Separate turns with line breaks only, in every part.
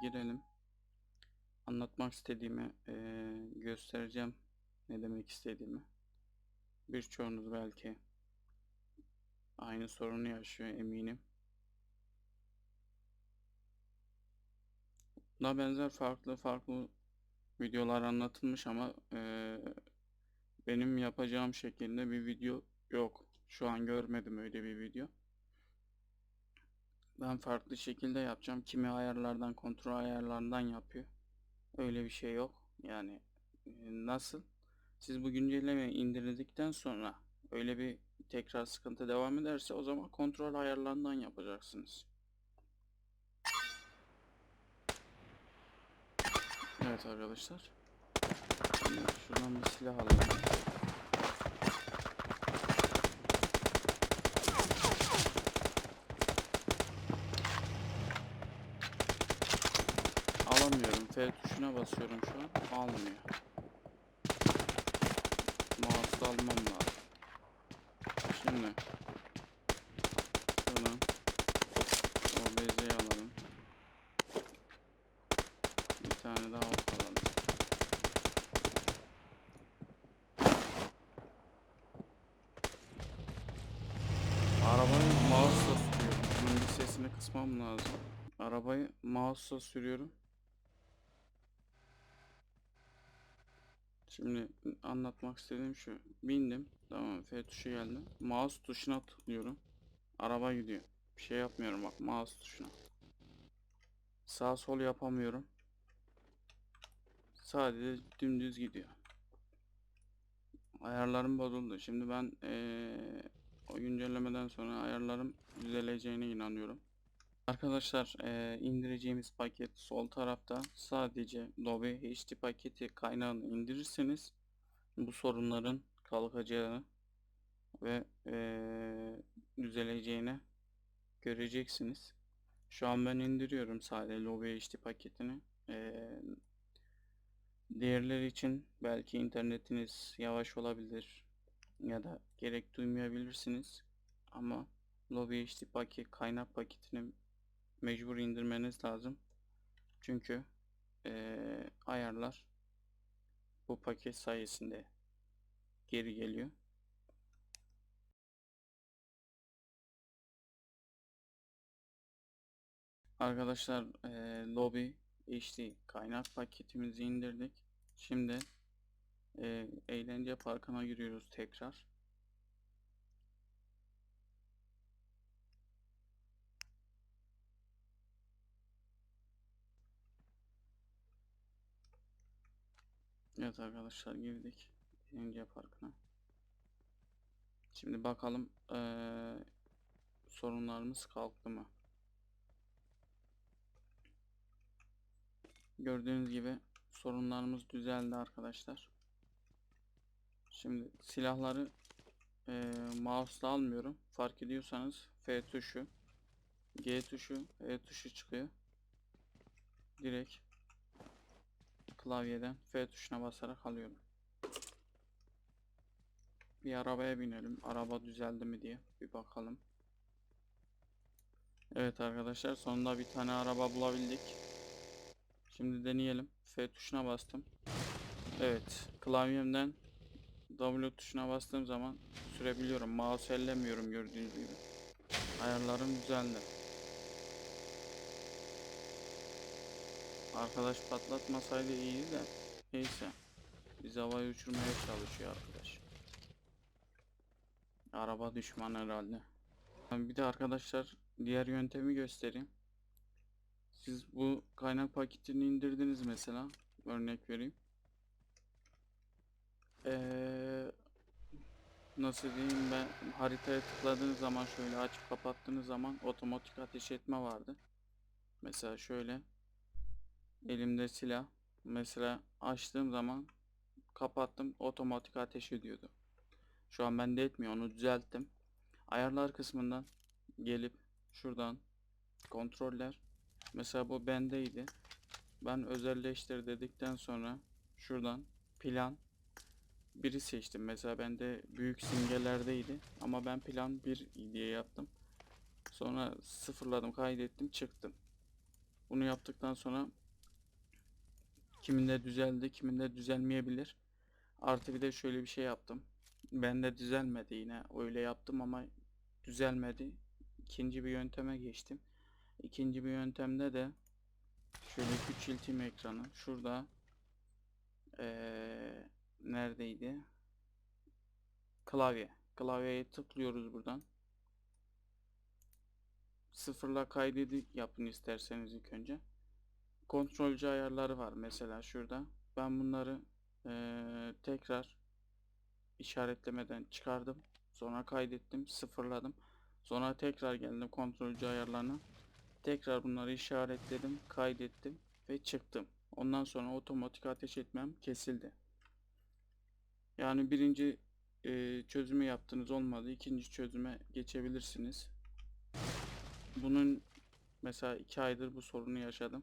girelim. Anlatmak istediğimi eee, göstereceğim. Ne demek istediğimi. Birçoğunuz belki aynı sorunu yaşıyor eminim. Buna benzer farklı farklı videolar anlatılmış ama eee, benim yapacağım şekilde bir video yok. Şu an görmedim öyle bir video. Ben farklı şekilde yapacağım. Kimi ayarlardan, kontrol ayarlarından yapıyor. Öyle bir şey yok. Yani e, nasıl? Siz bu güncellemeyi indirdikten sonra öyle bir tekrar sıkıntı devam ederse o zaman kontrol ayarlarından yapacaksınız. Evet arkadaşlar. Şuradan bir silah alalım. F tuşuna basıyorum şu an. Almıyor. Mouse'u almam lazım. Şimdi. Şuradan. OBZ'yi alalım. Bir tane daha alalım. Arabayı mouse'la sürüyorum. Bunun bir sesini kısmam lazım. Arabayı mouse'la sürüyorum. Şimdi anlatmak istediğim şu. Bindim. Tamam F tuşu geldi. Mouse tuşuna tıklıyorum. Araba gidiyor. Bir şey yapmıyorum bak mouse tuşuna. Sağ sol yapamıyorum. Sadece dümdüz gidiyor. Ayarlarım bozuldu. Şimdi ben eee, o güncellemeden sonra ayarlarım düzeleceğine inanıyorum. Arkadaşlar eee, indireceğimiz paket sol tarafta sadece Dolby HD paketi kaynağını indirirseniz bu sorunların kalkacağı ve eee, düzeleceğini göreceksiniz. Şu an ben indiriyorum sadece Dolby HD paketini. Eee, diğerleri için belki internetiniz yavaş olabilir ya da gerek duymayabilirsiniz ama Dolby HD paket kaynak paketini mecbur indirmeniz lazım. Çünkü eee, ayarlar bu paket sayesinde geri geliyor. Arkadaşlar eee Lobby HD kaynak paketimizi indirdik. Şimdi eee, eğlence parkına giriyoruz tekrar. Evet arkadaşlar girdik eğlence parkına. Şimdi bakalım eee, sorunlarımız kalktı mı? Gördüğünüz gibi sorunlarımız düzeldi arkadaşlar. Şimdi silahları eee mouse'la almıyorum. Fark ediyorsanız F tuşu, G tuşu, E tuşu çıkıyor. Direkt klavyeden F tuşuna basarak alıyorum. Bir arabaya binelim. Araba düzeldi mi diye bir bakalım. Evet arkadaşlar sonunda bir tane araba bulabildik. Şimdi deneyelim. F tuşuna bastım. Evet. Klavyemden W tuşuna bastığım zaman sürebiliyorum. Mouse ellemiyorum gördüğünüz gibi. Ayarlarım düzeldi. Arkadaş patlatmasaydı iyiydi de. Neyse. Biz havayı uçurmaya çalışıyor arkadaş. Araba düşman herhalde. Bir de arkadaşlar diğer yöntemi göstereyim. Siz bu kaynak paketini indirdiniz mesela. Örnek vereyim. Ee, nasıl diyeyim ben haritaya tıkladığınız zaman şöyle açıp kapattığınız zaman otomatik ateş etme vardı. Mesela şöyle elimde silah mesela açtığım zaman kapattım otomatik ateş ediyordu. Şu an bende etmiyor onu düzelttim. Ayarlar kısmından gelip şuradan kontroller Mesela bu bendeydi. Ben özelleştir dedikten sonra şuradan plan biri seçtim. Mesela bende büyük simgelerdeydi ama ben plan 1 diye yaptım. Sonra sıfırladım, kaydettim, çıktım. Bunu yaptıktan sonra kiminde düzeldi, kiminde düzelmeyebilir. Artı bir de şöyle bir şey yaptım. Bende düzelmedi yine. Öyle yaptım ama düzelmedi. İkinci bir yönteme geçtim. İkinci bir yöntemde de şöyle küçülteyim ekranı. Şurada eee, neredeydi? Klavye. Klavyeye tıklıyoruz buradan. Sıfırla kaydedi yapın isterseniz ilk önce. Kontrolcü ayarları var mesela şurada. Ben bunları eee, tekrar işaretlemeden çıkardım. Sonra kaydettim, sıfırladım. Sonra tekrar geldim kontrolcü ayarlarına. Tekrar bunları işaretledim, kaydettim ve çıktım. Ondan sonra otomatik ateş etmem kesildi. Yani birinci e, çözümü yaptınız olmadı. ikinci çözüme geçebilirsiniz. Bunun mesela iki aydır bu sorunu yaşadım.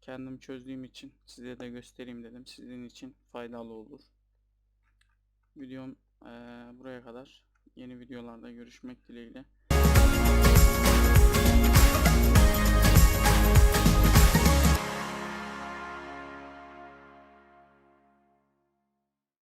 Kendim çözdüğüm için size de göstereyim dedim. Sizin için faydalı olur. Videom eee, buraya kadar. Yeni videolarda görüşmek dileğiyle.